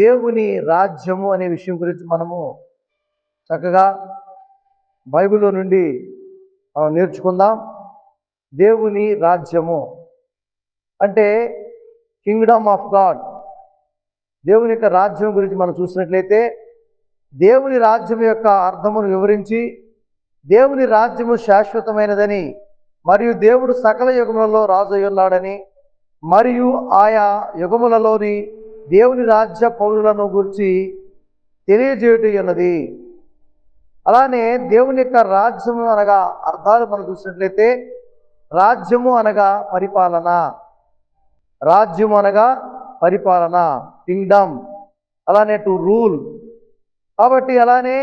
దేవుని రాజ్యము అనే విషయం గురించి మనము చక్కగా బైబిల్లో నుండి మనం నేర్చుకుందాం. దేవుని రాజ్యము అంటే కింగ్డమ్ ఆఫ్ గాడ్. దేవుని యొక్క రాజ్యం గురించి మనం చూసినట్లయితే దేవుని రాజ్యం యొక్క అర్థమును వివరించి దేవుని రాజ్యము శాశ్వతమైనదని మరియు దేవుడు సకల యుగములలో రాజు ఉన్నాడని మరియు ఆయా యుగములలోని దేవుని రాజ్య పౌరులను గురించి తెలియజేయటం ఉన్నది అలానే దేవుని యొక్క రాజ్యము అనగా అర్థాలు మనం చూసినట్లయితే రాజ్యము అనగా పరిపాలన. రాజ్యం అనగా పరిపాలన కింగ్డమ్ అలానే టు రూల్ కాబట్టి అలానే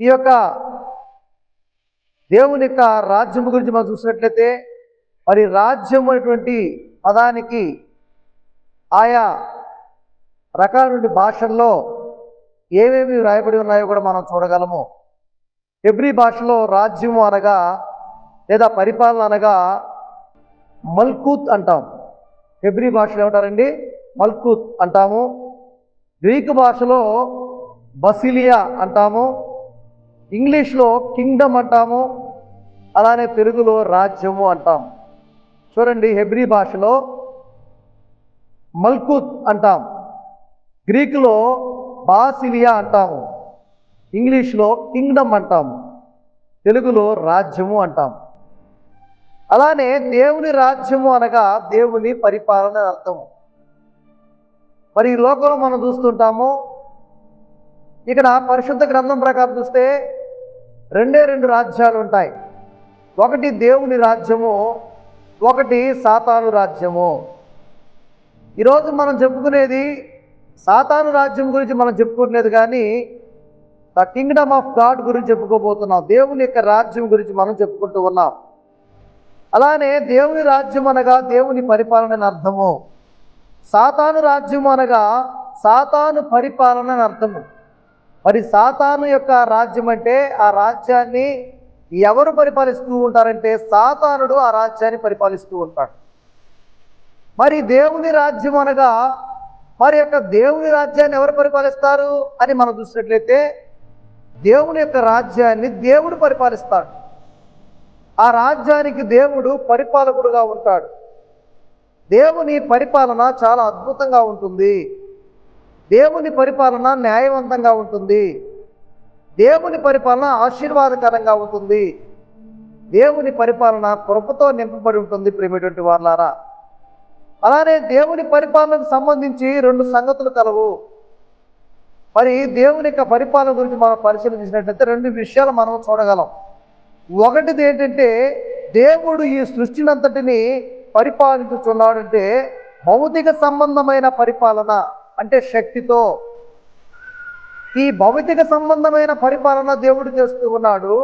ఈ యొక్క దేవుని యొక్క రాజ్యం గురించి మనం చూసినట్లయితే మరి రాజ్యం అనేటువంటి పదానికి ఆయా రకాల భాషల్లో ఏమేమి వ్రాయబడి ఉన్నాయో కూడా మనం చూడగలము. హెబ్రీ భాషలో రాజ్యము అనగా లేదా పరిపాలన అనగా మల్కూత్ అంటాం. హెబ్రీ భాషలో ఏమంటారండి? మల్కూత్ అంటాము. గ్రీకు భాషలో బసిలియా అంటాము. ఇంగ్లీష్లో కింగ్డమ్ అంటాము. అలానే తెలుగులో రాజ్యము అంటాం. చూడండి హెబ్రీ భాషలో మల్కూత్ అంటాం. గ్రీకులో బాసిలియా అంటాము. ఇంగ్లీష్లో కింగ్డమ్ అంటాము. తెలుగులో రాజ్యము అంటాం అలానే దేవుని రాజ్యము అనగా దేవుని పరిపాలన అర్థం అర్థము. మరి ఈ లోకంలో మనం చూస్తుంటాము. ఇక్కడ పరిశుద్ధ గ్రంథం ప్రకారం చూస్తే రెండే రెండు రాజ్యాలు ఉంటాయి. ఒకటి దేవుని రాజ్యము ఒకటి సాతాను రాజ్యము. ఈరోజు మనం చెప్పుకునేది సాతాను రాజ్యం గురించి మనం చెప్పుకోవట్లేదు కానీ ద కింగ్డమ్ ఆఫ్ గాడ్ గురించి చెప్పుకోబోతున్నాం. దేవుని యొక్క రాజ్యం గురించి మనం చెప్పుకుంటూ ఉన్నాం. అలానే దేవుని రాజ్యం అనగా దేవుని పరిపాలన అని అర్థము. సాతాను రాజ్యం అనగా సాతాను పరిపాలన అని అర్థము. మరి సాతాను యొక్క రాజ్యం అంటే ఆ రాజ్యాన్ని ఎవరు పరిపాలిస్తూ ఉంటారంటే సాతానుడు ఆ రాజ్యాన్ని పరిపాలిస్తూ ఉంటాడు. మరి దేవుని రాజ్యం అనగా మరి యొక్క దేవుని రాజ్యాన్ని ఎవరు పరిపాలిస్తారు అని మనం చూసినట్లయితే దేవుని యొక్క రాజ్యాన్ని దేవుడు పరిపాలిస్తాడు. ఆ రాజ్యానికి దేవుడు పరిపాలకుడుగా ఉంటాడు. దేవుని పరిపాలన చాలా అద్భుతంగా ఉంటుంది. దేవుని పరిపాలన న్యాయవంతంగా ఉంటుంది. దేవుని పరిపాలన ఆశీర్వాదకరంగా ఉంటుంది. దేవుని పరిపాలన కృపతో నింపబడి ఉంటుంది ప్రేమటువంటి వాళ్ళారా అలానే దేవుని పరిపాలనకు సంబంధించి రెండు సంగతులు కలవు. మరి దేవుని యొక్క పరిపాలన గురించి మనం పరిశీలించినట్లయితే రెండు విషయాలు మనం చూడగలం. ఒకటిది ఏంటంటే దేవుడు ఈ సృష్టినంతటిని పరిపాలించుచున్నాడంటే భౌతిక సంబంధమైన పరిపాలన అంటే శక్తితో. ఈ భౌతిక సంబంధమైన పరిపాలన దేవుడు చేస్తూ ఉన్నాడు.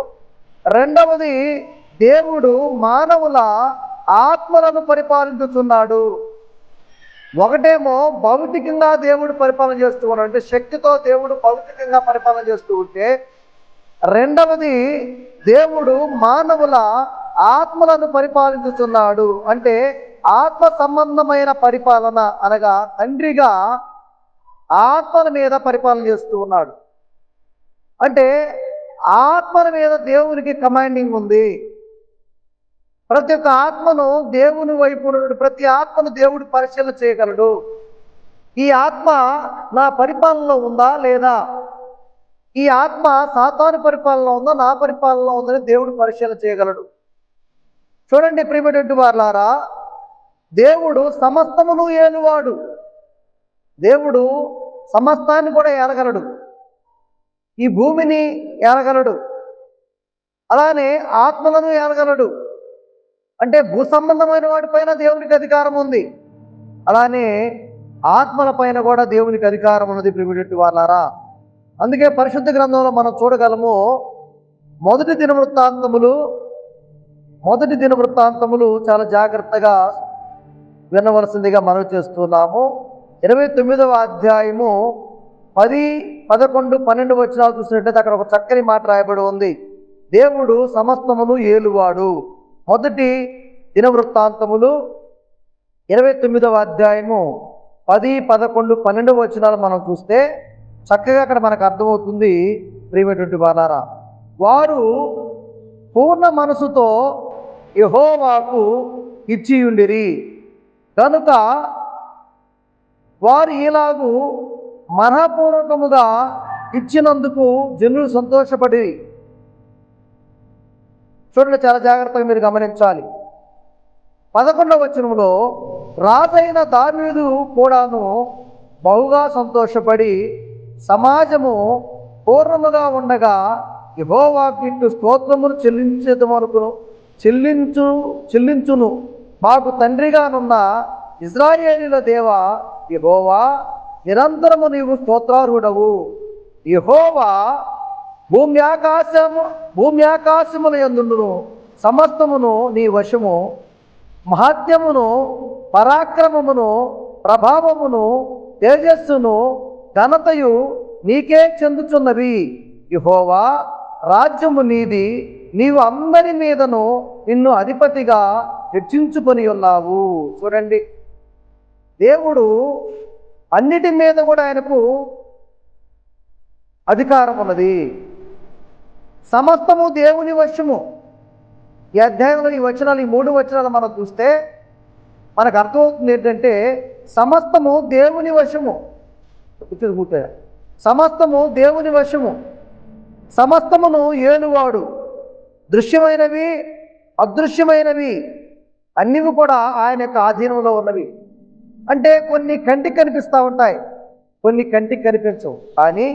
రెండవది దేవుడు మానవుల ఆత్మలను పరిపాలించుతున్నాడు. ఒకటేమో భౌతికంగా దేవుడు పరిపాలన చేస్తూ ఉన్నాడు అంటే శక్తితో దేవుడు భౌతికంగా పరిపాలన చేస్తూ ఉంటే రెండవది దేవుడు మానవుల ఆత్మలను పరిపాలించుతున్నాడు. అంటే ఆత్మ సంబంధమైన పరిపాలన అనగా తండ్రిగా ఆత్మల మీద పరిపాలన చేస్తూ ఉన్నాడు. అంటే ఆత్మల మీద దేవునికి కమాండింగ్ ఉంది. ప్రతి ఒక్క ఆత్మను దేవుని వైపు నుండి ప్రతి ఆత్మను దేవుడు పరిశీలన చేయగలడు. ఈ ఆత్మ నా పరిపాలనలో ఉందా లేదా? ఈ ఆత్మ సాతాను పరిపాలనలో ఉందా? నా పరిపాలనలో ఉందని దేవుడు పరిశీలన చేయగలడు. చూడండి ప్రియమైనటువంటి వారులారా దేవుడు సమస్తమును ఏలువాడు. దేవుడు సమస్తాన్ని కూడా ఏలగలడు. ఈ భూమిని ఏలగలడు. అలానే ఆత్మలను ఏలగలడు. అంటే భూ సంబంధమైన వాటిపైన దేవునికి అధికారం ఉంది. అలానే ఆత్మల పైన కూడా దేవునికి అధికారం ఉన్నది ప్రిమిడెట్టి వాళ్ళారా అందుకే పరిశుద్ధ గ్రంథంలో మనం చూడగలము మొదటి దిన వృత్తాంతములు మొదటి దిన వృత్తాంతములు చాలా జాగ్రత్తగా వినవలసిందిగా మనం చేస్తున్నాము. ఇరవై తొమ్మిదవ అధ్యాయము పది పదకొండు పన్నెండు వచనాలు చూసినట్లయితే అక్కడ ఒక చక్కని మాట రాయబడి ఉంది. దేవుడు సమస్తమును ఏలువాడు. మొదటి దిన వృత్తాంతములు ఇరవై తొమ్మిదవ అధ్యాయము పది పదకొండు పన్నెండు వచనాలు మనం చూస్తే చక్కగా అక్కడ మనకు అర్థమవుతుంది. ప్రియమైనటువంటి వారారా వారు పూర్ణ మనసుతో యహోవాకు ఇచ్చి ఉండిరి. కనుక వారు ఇలాగూ మనపూర్వకముగా ఇచ్చినందుకు జనులు సంతోషపడి చూడండి చాలా జాగ్రత్తగా మీరు గమనించాలి. పదకొండవ వచనంలో రాజైన దావీదు కూడాను బహుగా సంతోషపడి సమాజము పూర్ణముగా ఉండగా యహోవాకిట్టు స్తోత్రమును చెల్లించేదమనుకును చెల్లించు చెల్లించును. మాకు తండ్రిగానున్న ఇజ్రాయేలీల దేవ యహోవా నిరంతరము నీవు స్తోత్రార్హుడవు. యహోవా భూమి ఆకాశము భూమి ఆకాశముల ఎందును సమస్తమును నీ వశము మహాత్మ్యమును పరాక్రమమును ప్రభావమును తేజస్సును ఘనతయు నీకే చెందుచున్నవి. యహోవా రాజ్యము నీది నీవు అందరి మీదను నిన్ను అధిపతిగా హెచ్చించుకొని ఉన్నావు. చూడండి. దేవుడు అన్నిటి మీద కూడా ఆయనకు అధికారం ఉన్నది సమస్తము దేవుని వశము. ఈ అధ్యాయంలో ఈ వచనాలు ఈ మూడు వచనాలు మనం చూస్తే మనకు అర్థమవుతుంది ఏంటంటే సమస్తము దేవుని వశము. కూర్చోండి, సమస్తము దేవుని వశము. సమస్తమును ఏనువాడు దృశ్యమైనవి అదృశ్యమైనవి అన్నివి కూడా ఆయన యొక్క ఆధీనంలో ఉన్నవి. అంటే కొన్ని కంటికి కనిపిస్తూ ఉంటాయి. కొన్ని కంటికి కనిపించవు. కానీ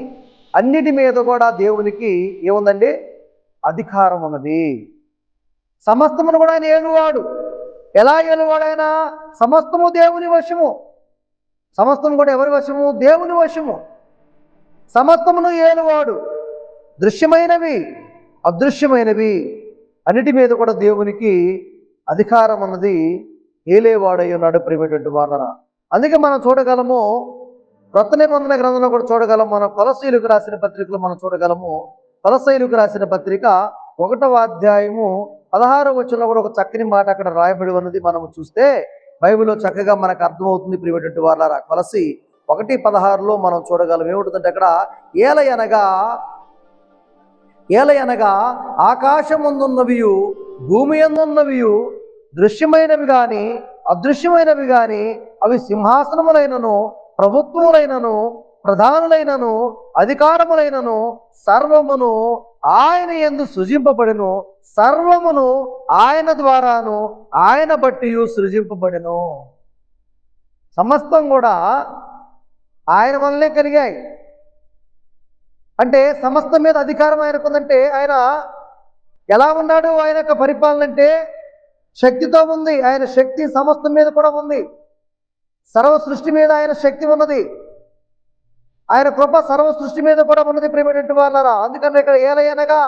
అన్నిటి మీద కూడా దేవునికి ఏముందండి? అధికారం ఉన్నది. సమస్తమును కూడా ఆయన ఏలువాడు ఎలా ఏలువాడు సమస్తము దేవుని వశము. సమస్తం కూడా ఎవరి వశము? దేవుని వశము. సమస్తమును ఏలువాడు దృశ్యమైనవి అదృశ్యమైనవి. అన్నిటి మీద కూడా దేవునికి అధికారం అన్నది ఏలేవాడై ఉన్నాడు ప్రియమైనటువంటి వాదన అందుకే మనం చూడగలము కొత్త నిబంధన గ్రంథంలో కూడా చూడగలం మనం కొలసీలకు రాసిన పత్రికలు మనం చూడగలము. కొలసైలుకు రాసిన పత్రిక ఒకటవ అధ్యాయము పదహారవ వచ్చిన కూడా ఒక చక్కని మాట అక్కడ రాయబడి ఉన్నది. మనం చూస్తే బైబిల్లో చక్కగా మనకు అర్థమవుతుంది ప్రియటువంటి వాళ్ళారా కొలసి ఒకటి పదహారులో మనం చూడగలం. ఏమిటంటే అక్కడ ఏలయనగా ఏలయనగా ఆకాశముందున్నవియు భూమి ఎందున్నవియు దృశ్యమైనవి కానీ అదృశ్యమైనవి కానీ అవి సింహాసనములైనను ప్రభుత్వములైనను ప్రధానులైనను అధికారములైనను సర్వమును ఆయన ఎందు సృజింపబడెను సర్వమును ఆయన ద్వారాను ఆయన బట్టి సృజింపబడెను. సమస్తం కూడా ఆయన వల్లనే కలిగాయి. అంటే సమస్తం మీద అధికారం ఆయనకుందంటే ఆయన ఎలా ఉన్నాడు? ఆయన యొక్క పరిపాలన అంటే శక్తితో ఉంది. ఆయన శక్తి సమస్తం మీద కూడా ఉంది. సర్వ సృష్టి మీద ఆయన శక్తి ఉన్నది. ఆయన కృప సర్వ సృష్టి మీద కూడా ఉన్నది ప్రేమటువంటి వాళ్ళరా అందుకని ఇక్కడ ఏలయనగా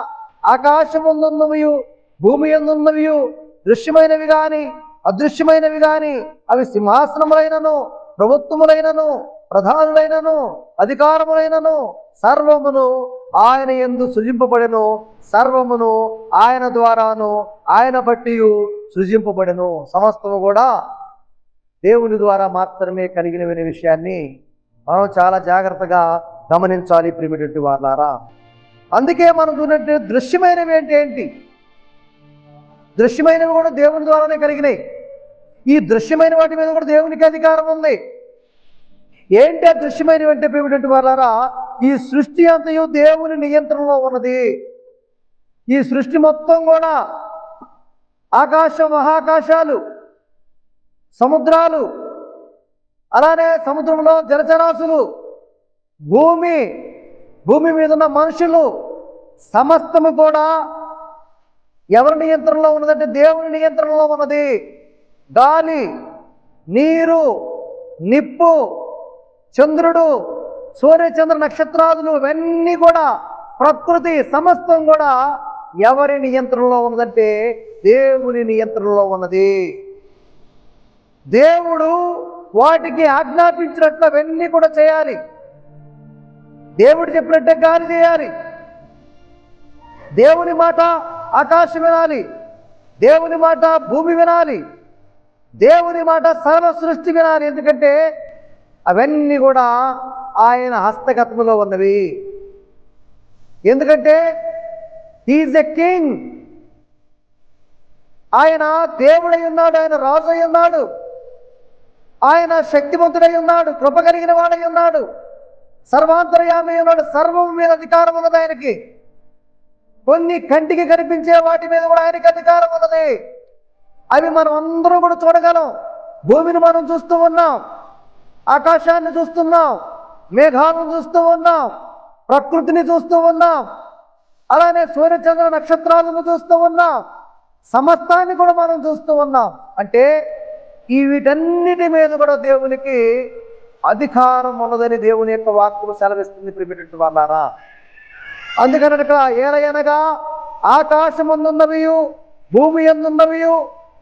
ఆకాశముందున్నవియు భూమి ఎందున్నవియు దృశ్యమైనవి కానీ అదృశ్యమైనవి కానీ అవి సింహాసనములైనను ప్రభుత్వములైనను ప్రధానులైనను అధికారములైనను సర్వమును ఆయన ఎందు సృజింపబడెను సర్వమును ఆయన ద్వారాను ఆయన బట్టి సృజింపబడెను. సమస్తము కూడా దేవుని ద్వారా మాత్రమే కలిగినవనే విషయాన్ని మనం చాలా జాగ్రత్తగా గమనించాలి ప్రిమిటెంటి వాళ్ళారా అందుకే మనం చూడంటే దృశ్యమైనవి అంటే ఏంటి? దృశ్యమైనవి కూడా దేవుని ద్వారానే కలిగినాయి. ఈ దృశ్యమైన వాటి మీద కూడా దేవునికి అధికారం ఉంది. ఏంటి ఆ దృశ్యమైనవి అంటే ప్రిమిటెంటి వాళ్ళారా ఈ సృష్టి అంతయు దేవుని నియంత్రణలో ఉన్నది. ఈ సృష్టి మొత్తం కూడా ఆకాశ మహాకాశాలు సముద్రాలు. అలానే సముద్రంలో జలచరాశులు భూమి భూమి మీద ఉన్న మనుషులు సమస్తము కూడా ఎవరి నియంత్రణలో ఉన్నదంటే దేవుని నియంత్రణలో ఉన్నది. గాలి నీరు నిప్పు చంద్రుడు సూర్యచంద్ర నక్షత్రాదులు ఇవన్నీ కూడా ప్రకృతి సమస్తం కూడా ఎవరి నియంత్రణలో ఉన్నదంటే దేవుని నియంత్రణలో ఉన్నది. దేవుడు వాటికి ఆజ్ఞాపించినట్లు అవన్నీ కూడా చేయాలి. దేవుడు చెప్పినట్టే గాలి చేయాలి. దేవుని మాట ఆకాశం వినాలి. దేవుని మాట భూమి వినాలి. దేవుని మాట సర్వ సృష్టి వినాలి. ఎందుకంటే అవన్నీ కూడా ఆయన హస్తగతంలో ఉన్నవి. ఎందుకంటే ఈజ్ ఎ కింగ్ ఆయన దేవుడై ఉన్నాడు ఆయన రాజు అయి ఉన్నాడు. ఆయన శక్తివంతుడై ఉన్నాడు కృప కలిగిన వాడై ఉన్నాడు. సర్వాంతర్యామి ఉన్నాడు సర్వం మీద అధికారం ఉన్నది ఆయనకి. కొన్ని కంటికి కనిపించే వాటి మీద కూడా ఆయనకి అధికారం ఉన్నది. అవి మనం అందరూ కూడా చూడగలం. భూమిని మనం చూస్తూ ఉన్నాం. ఆకాశాన్ని చూస్తున్నాం మేఘాలను చూస్తూ ఉన్నాం. ప్రకృతిని చూస్తూ ఉన్నాం. అలానే సూర్యచంద్ర నక్షత్రాలను చూస్తూ ఉన్నాం. సమస్తాన్ని కూడా మనం చూస్తూ ఉన్నాం. అంటే ఈ వీటన్నిటి మీద కూడా దేవునికి అధికారం ఉన్నదని దేవుని యొక్క వాక్కులు సెలవిస్తుంది ప్రిమిటెంట్ వాళ్ళారా అందుకనక ఏలయనగా ఆకాశమందున్నవియు భూమి ఎందున్నవియు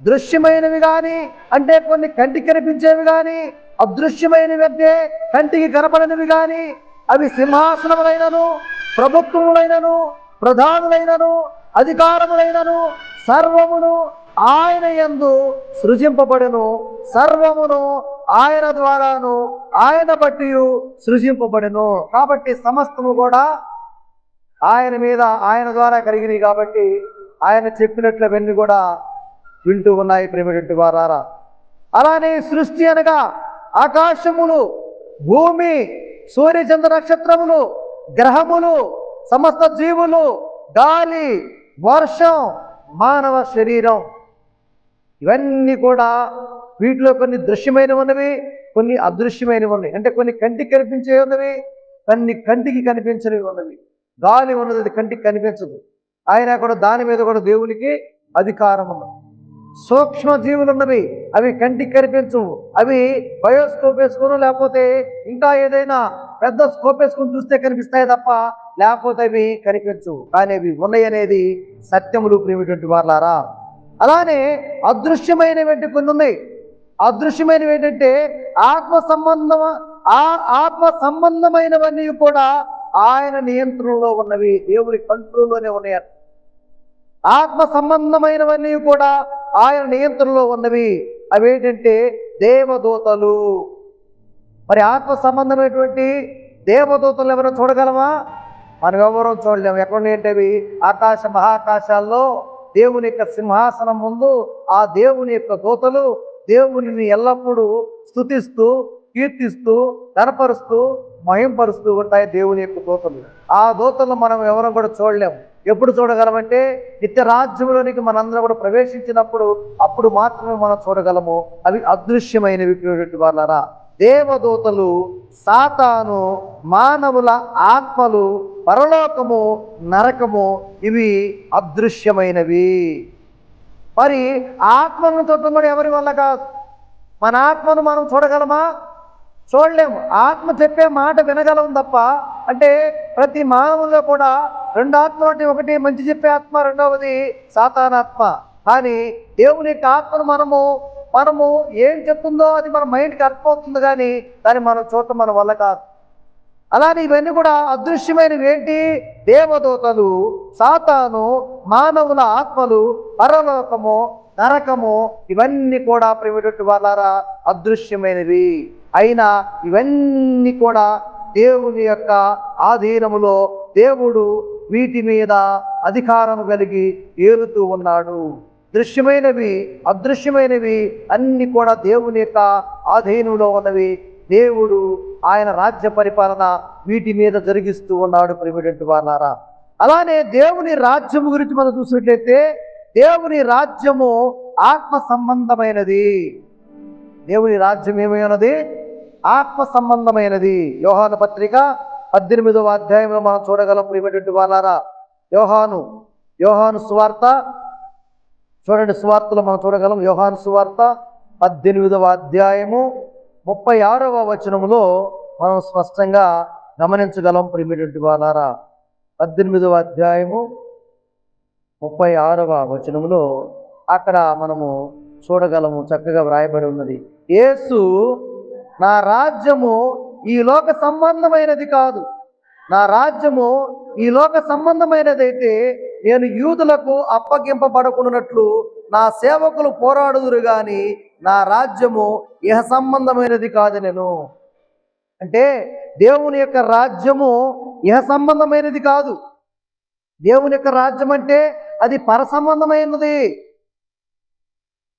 దృశ్యమైనవి కానీ అంటే కొన్ని కంటికి కనిపించేవి కానీ అదృశ్యమైనవి అంటే కంటికి కనపడనివి కానీ అవి సింహాసనములైనను ప్రభుత్వములైనను ప్రధానులైనను అధికారములైనను సర్వమును ఆయన యందు సృజింపబడును సర్వమును ఆయన ద్వారాను ఆయన బట్టి సృజింపబడును. కాబట్టి సమస్తము కూడా ఆయన మీద ఆయన ద్వారా కలిగినాయి కాబట్టి ఆయన చెప్పినట్లవన్నీ కూడా వింటూ ఉన్నాయి ప్రేమటువంటి వారారా. అలానే సృష్టి అనగా ఆకాశములు భూమి సూర్యచంద్ర నక్షత్రములు గ్రహములు సమస్త జీవులు గాలి వర్షం మానవ శరీరం. ఇవన్నీ కూడా వీటిలో కొన్ని దృశ్యమైనవి ఉన్నవి కొన్ని అదృశ్యమైనవి ఉన్నవి అంటే కొన్ని కంటికి కనిపించేవి ఉన్నవి కొన్ని కంటికి కనిపించనివి ఉన్నవి గాలి ఉన్నది అది కంటికి కనిపించదు. ఆయన కూడా దాని మీద కూడా దేవునికి అధికారం ఉన్నది సూక్ష్మ జీవులు ఉన్నవి అవి కంటికి కనిపించవు. అవి బయోస్కోప్ వేసుకుని లేకపోతే ఇంకా ఏదైనా పెద్ద స్కోప్ వేసుకుని చూస్తే కనిపిస్తాయి తప్ప లేకపోతే అవి కనిపించవు. కానీ అవి ఉన్నాయి అనేది సత్యములు ప్రేమిటువంటి వాళ్ళారా అలానే అదృశ్యమైనటువంటి కొన్ని ఉన్నాయి అదృశ్యమైనవి ఏంటంటే ఆత్మ సంబంధం ఆ ఆత్మ సంబంధమైనవన్నీ కూడా ఆయన నియంత్రణలో ఉన్నవి దేవుని కంట్రోల్లోనే ఉన్నాయి ఆత్మ సంబంధమైనవన్నీ కూడా ఆయన నియంత్రణలో ఉన్నవి. అవేంటంటే దేవదూతలు. మరి ఆత్మ సంబంధమైనటువంటి దేవదూతలు ఎవరో చూడగలమా? మనం ఎవరో చూడలేము. ఎక్కడ ఏంటవి ఆకాశ మహాకాశాల్లో దేవుని యొక్క సింహాసనం ముందు ఆ దేవుని యొక్క దూతలు దేవుని ఎల్లప్పుడూ స్తుతిస్తూ కీర్తిస్తూ కనపరుస్తూ మహింపరుస్తూ ఉంటాయి దేవుని యొక్క దూతలు. ఆ దూతలు మనం ఎవరం కూడా చూడలేము ఎప్పుడు చూడగలమంటే నిత్యరాజ్యంలోనికి మనందరం కూడా ప్రవేశించినప్పుడు అప్పుడు మాత్రమే మనం చూడగలము. అవి అదృశ్యమైనవి వాళ్ళరా దేవదూతలు సాతాను మానవుల ఆత్మలు పరలోకము నరకము ఇవి అదృశ్యమైనవి. మరి ఆత్మను చూడటం ఎవరి వల్ల కాదు? మన ఆత్మను మనం చూడగలమా? చూడలేము ఆత్మ చెప్పే మాట వినగలం తప్ప అంటే ప్రతి మానవుల్లో కూడా రెండు ఆత్మలు అంటే ఒకటి మంచి చెప్పే ఆత్మ రెండవది సాతానాత్మ. కానీ దేవుని యొక్క ఆత్మను మనము మనము ఏం చెప్తుందో అది మన మైండ్కి అర్థమవుతుంది కానీ దాన్ని మనం చూడటం మన వల్ల కాదు. అలానే ఇవన్నీ కూడా అదృశ్యమైనవి ఏంటి? దేవదూతలు సాతాను మానవుల ఆత్మలు పరలోకము నరకము ఇవన్నీ కూడా ప్రేమిటట్టు వాళ్ళారా? అదృశ్యమైనవి. అయినా ఇవన్నీ కూడా దేవుని యొక్క ఆధీనములో దేవుడు వీటి మీద అధికారం కలిగి ఏలుతూ ఉన్నాడు. దృశ్యమైనవి అదృశ్యమైనవి అన్ని కూడా దేవుని యొక్క ఆధీనంలో ఉన్నవి. దేవుడు ఆయన రాజ్య పరిపాలన వీటి మీద జరిగిస్తూ ఉన్నాడు ప్రిమిడెంట్ వారారా అలానే దేవుని రాజ్యము గురించి మనం చూసినట్లయితే దేవుని రాజ్యము ఆత్మ సంబంధమైనది. దేవుని రాజ్యం ఏమై ఉన్నది? ఆత్మ సంబంధమైనది. యోహాను పత్రిక పద్దెనిమిదవ అధ్యాయంలో మనం చూడగలం ప్రియమైనటువంటి వాళ్ళారా యోహాను యోహాను సువార్త చూడండి సువార్తలు మనం చూడగలం. యోహాను సువార్త పద్దెనిమిదవ అధ్యాయము ముప్పై ఆరవ వచనములో మనం స్పష్టంగా గమనించగలం ప్రిమిడెంట్ వాళ్ళారా పద్దెనిమిదవ అధ్యాయము ముప్పై ఆరవ వచనములో అక్కడ మనము చూడగలము చక్కగా వ్రాయబడి ఉన్నది. యేసు నా రాజ్యము ఈ లోక సంబంధమైనది కాదు. నా రాజ్యము ఈ లోక సంబంధమైనదైతే నేను యూదులకు అప్పగింపబడకున్నట్లు నా సేవకులు పోరాడుదురు గాని నా రాజ్యము ఇహ సంబంధమైనది కాదు నేను. అంటే దేవుని యొక్క రాజ్యము ఇహ సంబంధమైనది కాదు. దేవుని యొక్క రాజ్యం అంటే అది పర సంబంధమైనది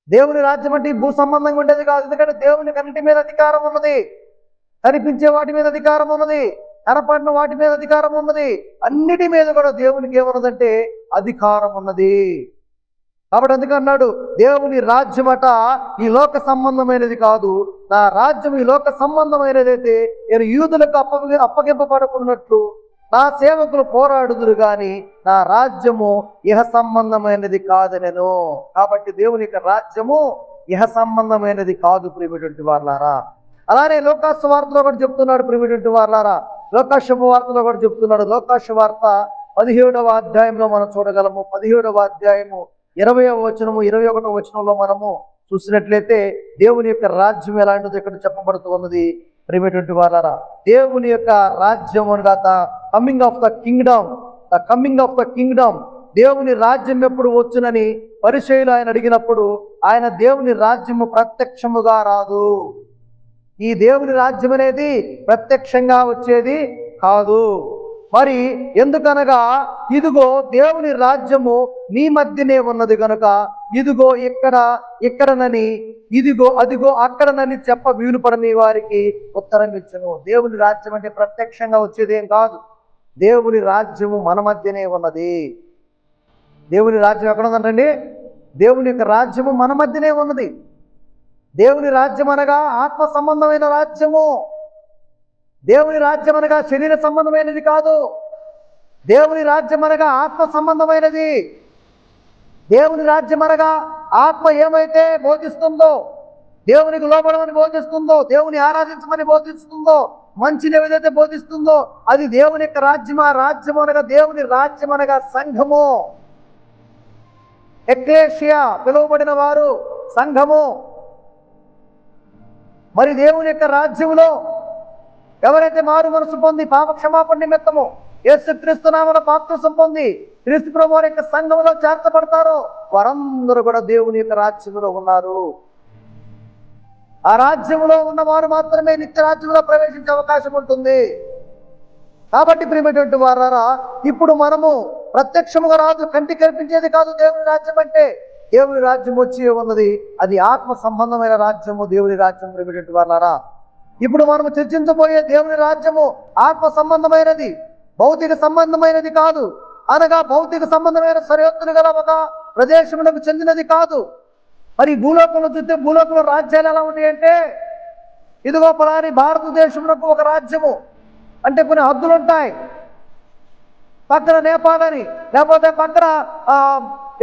దేవుని రాజ్యం అంటే భూ సంబంధంగా ఉండేది కాదు. ఎందుకంటే దేవుని కన్నిటి మీద అధికారం ఉన్నది. కనిపించే వాటి మీద అధికారం ఉన్నది. కనపడిన వాటి మీద అధికారం ఉన్నది. అన్నిటి మీద కూడా దేవునికి ఏమన్నదంటే అధికారం ఉన్నది. కాబట్టి ఎందుకన్నాడు అన్నాడు దేవుని రాజ్యమట ఈ లోక సంబంధమైనది కాదు. నా రాజ్యం ఈ లోక సంబంధమైనదైతే నేను యూదులకు అప్ప అప్పగింపబడకున్నట్లు నా సేవకులు పోరాడుదురు గాని నా రాజ్యము ఇహ సంబంధమైనది కాదనెను కాబట్టి దేవుని యొక్క రాజ్యము ఇహ సంబంధమైనది కాదు ప్రియమైనటువంటి వాళ్ళారా అలానే లోకాశ వార్తలో కూడా చెప్తున్నాడు ప్రియమైనటువంటి వాళ్ళారా లోకాశ వార్తలో కూడా చెప్తున్నాడు. లోకాశ వార్త పదిహేడవ అధ్యాయంలో మనం చూడగలము. పదిహేడవ అధ్యాయము ఇరవై వచనము ఇరవై ఒకటవ వచనంలో మనము చూసినట్లయితే దేవుని యొక్క రాజ్యం ఎలాంటిది ఇక్కడ చెప్పబడుతూ ఉన్నది. ప్రియమైనటువంటి వాళ్ళారా దేవుని యొక్క రాజ్యం అనగా the coming of the kingdom. The coming of the kingdom. దేవుని రాజ్యం ఎప్పుడు వచ్చునని పరిచయులు ఆయన అడిగినప్పుడు ఆయన దేవుని రాజ్యము ప్రత్యక్షముగా రాదు. ఈ దేవుని రాజ్యం అనేది ప్రత్యక్షంగా వచ్చేది కాదు. మరి ఎందుకనగా ఇదిగో దేవుని రాజ్యము నీ మధ్యనే ఉన్నది కనుక ఇదిగో ఇక్కడ ఇక్కడనని ఇదిగో అదిగో అక్కడనని చెప్ప వీలుపడని వారికి ఉత్తరం ఇచ్చను దేవుని రాజ్యం అంటే ప్రత్యక్షంగా వచ్చేదేం కాదు. దేవుని రాజ్యము మన మధ్యనే ఉన్నది. దేవుని రాజ్యం ఎక్కడ ఉందంటండి? దేవుని యొక్క రాజ్యము మన మధ్యనే ఉన్నది. దేవుని రాజ్యం అనగా ఆత్మ సంబంధమైన రాజ్యము. దేవుని రాజ్యం అనగా శరీర సంబంధమైనది కాదు. దేవుని రాజ్యం అనగా ఆత్మ సంబంధమైనది. దేవుని రాజ్యం అనగా ఆత్మ ఏమైతే బోధిస్తుందో దేవునికి లోపడమని బోధిస్తుందో దేవుని ఆరాధించమని బోధిస్తుందో మంచిని ఏదైతే బోధిస్తుందో అది దేవుని యొక్క రాజ్యం ఆ రాజ్యం అనగా దేవుని రాజ్యం అనగా సంఘము. ఎక్లేషియా పిలువబడిన వారు సంఘము. మరి దేవుని యొక్క రాజ్యములో ఎవరైతే మారు మనసు పొంది పాపక్షమాపణ నిమిత్తము యేసు క్రీస్తు నామన బాప్తిసం క్రీస్తు ప్రభు వారి యొక్క సంఘములో చేర్చబడతారో వారందరూ కూడా దేవుని యొక్క రాజ్యములో ఉన్నారు. ఆ రాజ్యములో ఉన్నవారు మాత్రమే నిత్య రాజ్యంలో ప్రవేశించే అవకాశం ఉంటుంది. కాబట్టి ప్రియమైనటువంటి వారారా ఇప్పుడు మనము ప్రత్యక్షముగా రాదు కంటి కనిపించేది కాదు దేవుని రాజ్యం అంటే. దేవుని రాజ్యం వచ్చి ఉన్నది. అది ఆత్మ సంబంధమైన రాజ్యము దేవుని రాజ్యం ప్రియమైనటువంటి వాళ్ళారా ఇప్పుడు మనము చర్చించబోయే దేవుని రాజ్యము ఆత్మ సంబంధమైనది భౌతిక సంబంధమైనది కాదు. అనగా భౌతిక సంబంధమైన సరిహద్దులు గల ఒక ప్రదేశములకు చెందినది కాదు. మరి భూలోకంలో చూస్తే భూలోకంలో రాజ్యాలు ఎలా ఉంటాయంటే ఇదిగో పలాని భారతదేశంలో ఒక రాజ్యము. అంటే కొన్ని హద్దులు ఉంటాయి పక్కన నేపాల్ అని లేకపోతే పక్కన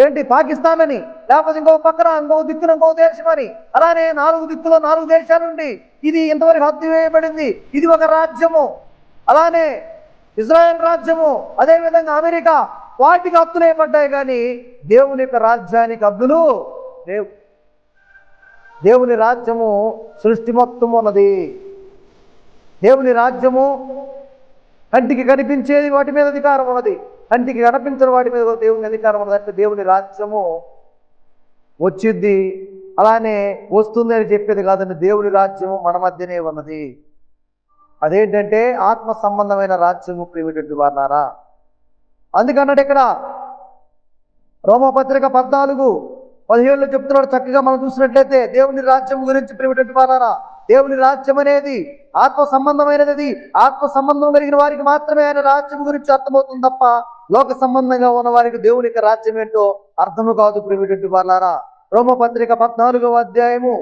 ఏంటి పాకిస్తాన్ అని లేకపోతే ఇంకో పక్కన ఇంకో దిక్కున ఇంకో దేశం అని అలానే నాలుగు దిక్కులో నాలుగు దేశాలుండి ఇది ఇంతవరకు హద్దు వేయబడింది ఇది ఒక రాజ్యము. అలానే ఇజ్రాయెల్ రాజ్యము అదేవిధంగా అమెరికా వాటికి హద్దులు వేయబడ్డాయి కానీ దేవుని యొక్క రాజ్యానికి హద్దులు లేవు. దేవుని రాజ్యము సృష్టి మొత్తం ఉన్నది. దేవుని రాజ్యము కంటికి కనిపించేది వాటి మీద అధికారం ఉన్నది. కంటికి కనిపించిన వాటి మీద దేవుని అధికారం ఉన్నది. అంటే దేవుని రాజ్యము వచ్చిద్ది అలానే వస్తుంది అని చెప్పేది కాదండి. దేవుని రాజ్యము మన మధ్యనే ఉన్నది. అదేంటంటే ఆత్మ సంబంధమైన రాజ్యము ప్రియమైనటువంటి వారినారా అందుకన్నాడు ఇక్కడ రోమపత్రిక పద్నాలుగు పదిహేడులో చెప్తున్నాడు చక్కగా మనం చూసినట్లయితే దేవుని రాజ్యం గురించి ప్రియమైనటువంటి వారారా దేవుని రాజ్యం అనేది ఆత్మ సంబంధమైనది. ఆత్మ సంబంధం కలిగిన వారికి మాత్రమే ఆయన రాజ్యం గురించి అర్థమవుతుంది తప్ప లోక సంబంధంగా ఉన్న వారికి దేవుని యొక్క రాజ్యం ఏంటో అర్థము కాదు ప్రేమిటి వాళ్ళారా రోమ పత్రిక పద్నాలుగవ అధ్యాయము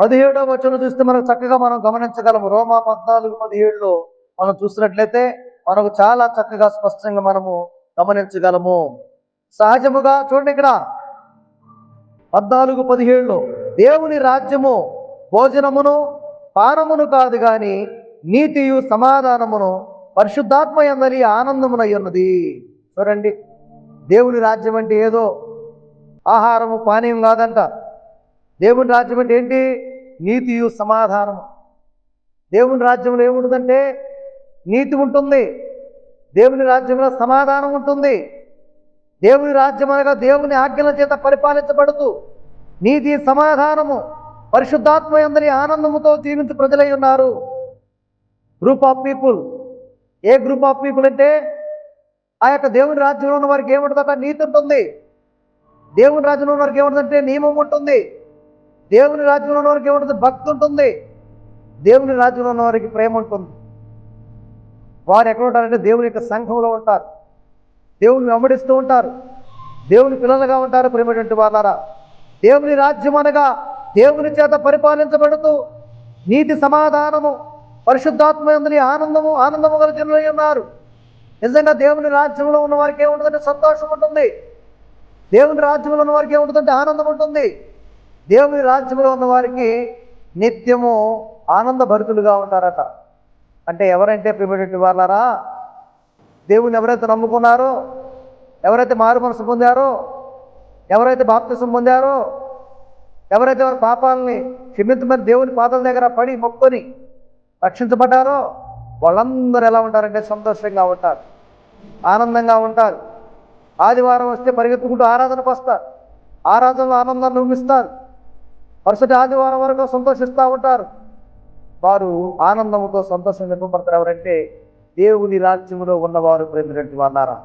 పదిహేడవ వచనం చూస్తే మనకు చక్కగా మనం గమనించగలము. రోమ పద్నాలుగు పదిహేడులో మనం చూసినట్లయితే మనకు చాలా చక్కగా స్పష్టంగా మనము గమనించగలము. సహజముగా చూడండి ఇక్కడ. పద్నాలుగు పదిహేడులో దేవుని రాజ్యము భోజనమును పానమును కాదు కానీ నీతియు సమాధానమును పరిశుద్ధాత్మ ఎందని ఆనందమునై ఉన్నది చూడండి దేవుని రాజ్యం అంటే ఏదో? ఆహారము పానీయం కాదంట. దేవుని రాజ్యం అంటే ఏంటి? నీతియు సమాధానము. దేవుని రాజ్యంలో ఏముంటుందంటే? నీతి ఉంటుంది. దేవుని రాజ్యంలో సమాధానం ఉంటుంది. దేవుని రాజ్యం అనగా దేవుని ఆజ్ఞల చేత పరిపాలించబడుతూ నీతి సమాధానము. పరిశుద్ధాత్మ అందరి ఆనందముతో జీవించు ప్రజలై ఉన్నారు. Group of people a group of people అంటే ఆ యొక్క దేవుని రాజ్యంలో ఉన్న వారికి ఏముంటుందట నీతి ఉంటుంది. దేవుని రాజ్యంలో ఉన్న వారికి ఏముంటుందంటే నియమం ఉంటుంది. దేవుని రాజ్యంలో ఉన్న వారికి ఏముంటుంది? భక్తి ఉంటుంది. దేవుని రాజ్యంలో ఉన్న వారికి ప్రేమ ఉంటుంది. వారు ఎక్కడ ఉంటారంటే దేవుని యొక్క సంఘంలో ఉంటారు. దేవుని వెంబడిస్తూ ఉంటారు. దేవుని పిల్లలుగా ఉంటారు ప్రేమటువంటి వాళ్ళారా దేవుని రాజ్యం అనగా దేవుని చేత పరిపాలించబడుతూ నీతి సమాధానము పరిశుద్ధాత్మని ఆనందము ఆనందము గల జనులై ఉన్నారు. నిజంగా దేవుని రాజ్యంలో ఉన్న వారికి ఏముంటుందంటే సంతోషం ఉంటుంది. దేవుని రాజ్యంలో ఉన్న వారికి ఏముంటుందంటే ఆనందం ఉంటుంది. దేవుని రాజ్యంలో ఉన్న వారికి నిత్యము ఆనంద భరితులుగా ఉంటారట. అంటే ఎవరంటే ప్రిమిటెడ్ వాళ్ళారా దేవుని ఎవరైతే నమ్ముకున్నారో ఎవరైతే మారు మనసు పొందారో ఎవరైతే బాప్తిసం పొందారో ఎవరైతే వారి పాపాలని క్షమించమని దేవుని పాదాల దగ్గర పడి మొక్కుని రక్షించబడ్డారో వాళ్ళందరూ ఎలా ఉంటారంటే సంతోషంగా ఉంటారు. ఆనందంగా ఉంటారు. ఆదివారం వస్తే పరిగెత్తుకుంటూ ఆరాధనకు వస్తారు ఆరాధనలో ఆనందాన్ని నిర్మిస్తారు మరుసటి ఆదివారం వరకు సంతోషిస్తూ ఉంటారు. వారు ఆనందంతో సంతోషంగా నింపబడతారు ఎవరంటే దేవుని రాజ్యంలో ఉన్నవారు ప్రేమిరెడ్డి వాళ్ళారా